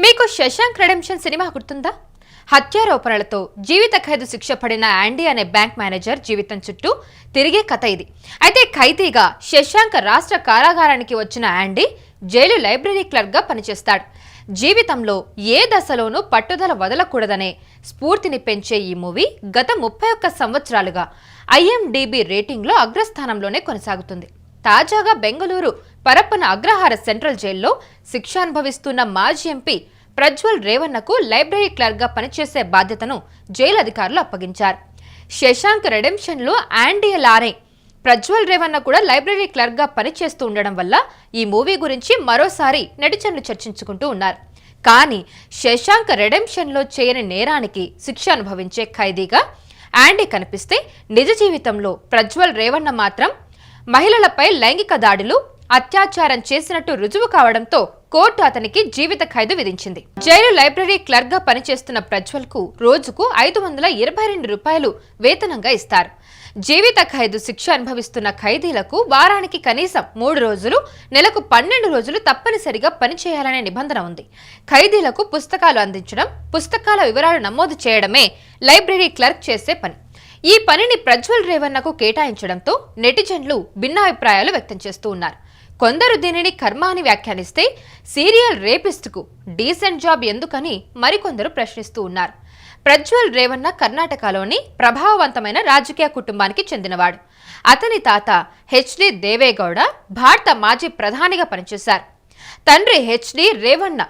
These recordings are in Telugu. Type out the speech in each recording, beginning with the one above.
మీకు శశాంక్ రెడెంప్షన్ సినిమా గుర్తుందా? హత్యారోపణలతో జీవిత ఖైదు శిక్ష పడిన యాండీ అనే బ్యాంక్ మేనేజర్ జీవితం చుట్టూ తిరిగే కథ ఇది. అయితే ఖైదీగా శశాంక్ రాష్ట్ర కారాగారానికి వచ్చిన యాండీ జైలు లైబ్రరీ క్లర్క్గా పనిచేస్తాడు. జీవితంలో ఏ దశలోనూ పట్టుదల వదలకూడదనే స్ఫూర్తిని పెంచే ఈ మూవీ గత ముప్పై ఒక్క సంవత్సరాలుగా ఐఎండిబి రేటింగ్లో అగ్రస్థానంలోనే కొనసాగుతుంది. తాజాగా బెంగళూరు పరప్పన అగ్రహార సెంట్రల్ జైల్లో శిక్ష అనుభవిస్తున్న మాజీ ఎంపీ ప్రజ్వల్ రేవన్నకు లైబ్రరీ క్లర్క్గా పనిచేసే బాధ్యతను జైలు అధికారులు అప్పగించారు. శశాంక్ రెడెంప్షన్లో యాండీ లారే ప్రజ్వల్ రేవన్న కూడా లైబ్రరీ క్లర్క్గా పనిచేస్తూ ఉండడం వల్ల ఈ మూవీ గురించి మరోసారి నెటిజన్లు చర్చించుకుంటూ ఉన్నారు. కానీ శశాంక్ రెడెంప్షన్లో చేయని నేరానికి శిక్ష అనుభవించే ఖైదీగా యాండీ కనిపిస్తే నిజ జీవితంలో ప్రజ్వల్ రేవన్న మాత్రం మహిళలపై లైంగిక దాడులు అత్యాచారం చేసినట్టు రుజువు కావడంతో కోర్టు అతనికి జీవిత ఖైదు విధించింది. జైలు లైబ్రరీ క్లర్క్గా పనిచేస్తున్న ప్రజ్వల్కు రోజుకు ఐదు వందల ఇరవై రెండు రూపాయలు వేతనంగా ఇస్తారు. జీవిత ఖైదు శిక్ష అనుభవిస్తున్న ఖైదీలకు వారానికి కనీసం మూడు రోజులు నెలకు పన్నెండు రోజులు తప్పనిసరిగా పనిచేయాలనే నిబంధన ఉంది. ఖైదీలకు పుస్తకాలు అందించడం పుస్తకాల వివరాలు నమోదు చేయడమే లైబ్రరీ క్లర్క్ చేసే పని. ఈ పనిని ప్రజ్వల్ రేవన్నకు కేటాయించడంతో నెటిజన్లు భిన్నాభిప్రాయాలు వ్యక్తం చేస్తూ ఉన్నారు. కొందరు దీనిని కర్మ అని వ్యాఖ్యానిస్తే సీరియల్ రేపిస్ట్కు డీసెంట్ జాబ్ ఎందుకని మరికొందరు ప్రశ్నిస్తూ ఉన్నారు. ప్రజ్వల్ రేవన్న కర్ణాటకలోని ప్రభావవంతమైన రాజకీయ కుటుంబానికి చెందినవాడు. అతని తాత హెచ్డి దేవేగౌడ భారత మాజీ ప్రధానిగా పనిచేశారు. తండ్రి హెచ్డి రేవన్న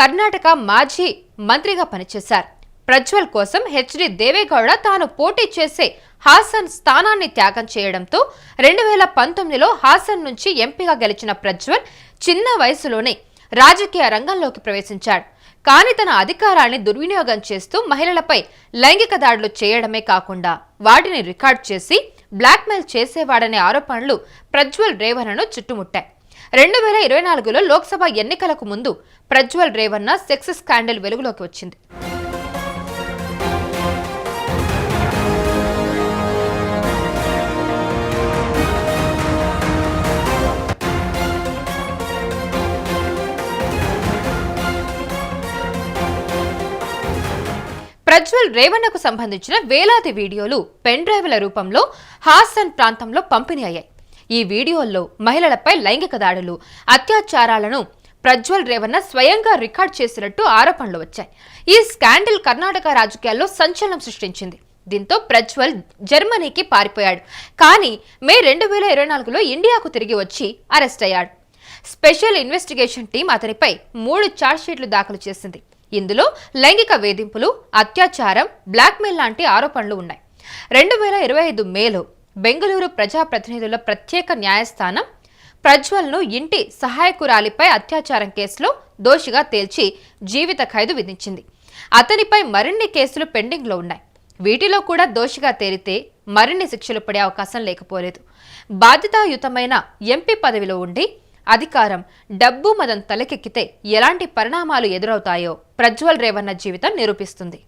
కర్ణాటక మాజీ మంత్రిగా పనిచేశారు. ప్రజ్వల్ కోసం హెచ్డి దేవేగౌడ తాను పోటీ చేసే హాసన్ స్థానాన్ని త్యాగం చేయడంతో రెండు వేల పంతొమ్మిదిలో హాసన్ నుంచి ఎంపీగా గెలిచిన ప్రజ్వల్ చిన్న వయసులోనే రాజకీయ రంగంలోకి ప్రవేశించాడు. కానీ తన అధికారాన్ని దుర్వినియోగం చేస్తూ మహిళలపై లైంగిక దాడులు చేయడమే కాకుండా వాటిని రికార్డ్ చేసి బ్లాక్మెయిల్ చేసేవాడనే ఆరోపణలు ప్రజ్వల్ రేవణను చుట్టుముట్టాయి. రెండు వేల ఇరవై నాలుగులో లోక్సభ ఎన్నికలకు ముందు ప్రజ్వల్ రేవన్న సెక్స్ స్కాండల్ వెలుగులోకి వచ్చింది. ప్రజ్వల్ రేవణకు సంబంధించిన వేలాది వీడియోలు పెన్ డ్రైవ్ల రూపంలో హాసన్ ప్రాంతంలో పంపిణీ అయ్యాయి. ఈ వీడియోల్లో మహిళలపై లైంగిక దాడులు అత్యాచారాలను ప్రజ్వల్ రేవణ స్వయంగా రికార్డ్ చేసినట్టు ఆరోపణలు వచ్చాయి. ఈ స్కాండల్ కర్ణాటక రాజకీయాల్లో సంచలనం సృష్టించింది. దీంతో ప్రజ్వల్ జర్మనీకి పారిపోయాడు. కానీ మే రెండు వేల ఇరవై నాలుగులో ఇండియాకు తిరిగి వచ్చి అరెస్ట్ అయ్యాడు. స్పెషల్ ఇన్వెస్టిగేషన్ టీం అతనిపై మూడు ఛార్జ్షీట్లు దాఖలు చేసింది. ఇందులో లైంగిక వేధింపులు అత్యాచారం బ్లాక్మెయిల్ లాంటి ఆరోపణలు ఉన్నాయి. రెండు వేల ఇరవై ఐదు మేలో బెంగళూరు ప్రజాప్రతినిధుల ప్రత్యేక న్యాయస్థానం ప్రజ్వల్ను ఇంటి సహాయకురాలిపై అత్యాచారం కేసులో దోషిగా తేల్చి జీవిత ఖైదు విధించింది. అతనిపై మరిన్ని కేసులు పెండింగ్లో ఉన్నాయి. వీటిలో కూడా దోషిగా తేలితే మరిన్ని శిక్షలు పడే అవకాశం లేకపోలేదు. బాధ్యతాయుతమైన ఎంపీ పదవిలో ఉండి అధికారం డబ్బు మదం తలకెక్కితే ఎలాంటి పరిణామాలు ఎదురవుతాయో ప్రజ్వల్ రేవన్న జీవితం నిరూపిస్తుంది.